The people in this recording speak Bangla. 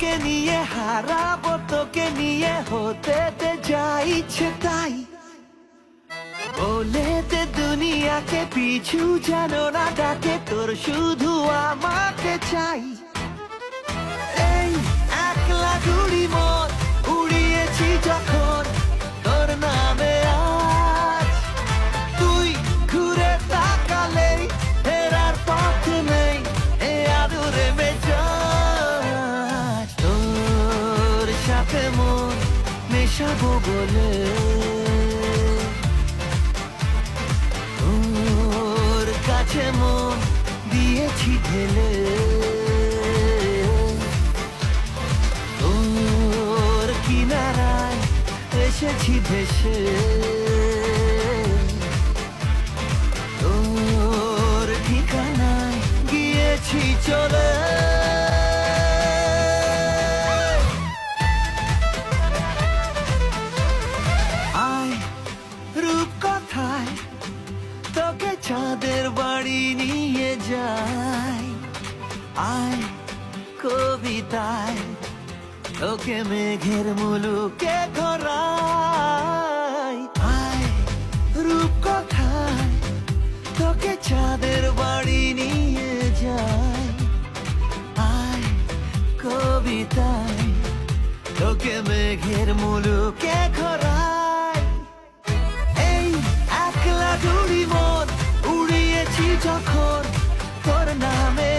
তোকে নিয়ে হারাবো, তোকে নিয়ে হতে দে তাই। বলে দে দুনিয়াকে পিছু, জানো না ডাকে তোর শুধু আমাকে চাই। সাথে মন মেশাবো বলে। তোর কাছে মন দিয়েছি ঢেলে। তোর কিনারায় এসেছি ভেসে। তোর ঠিকানায় গিয়েছি চলে। চাঁদের বাড়ি নিয়ে যাই। আয় কবিতায়, তোকে মেঘের মুলুকে ঘরাই আয় রূপ কথায় তোকে চাঁদের বাড়ি নিয়ে যাই। আয় কবিতায়, তোকে মেঘের মুলুকে যখন তোর নামে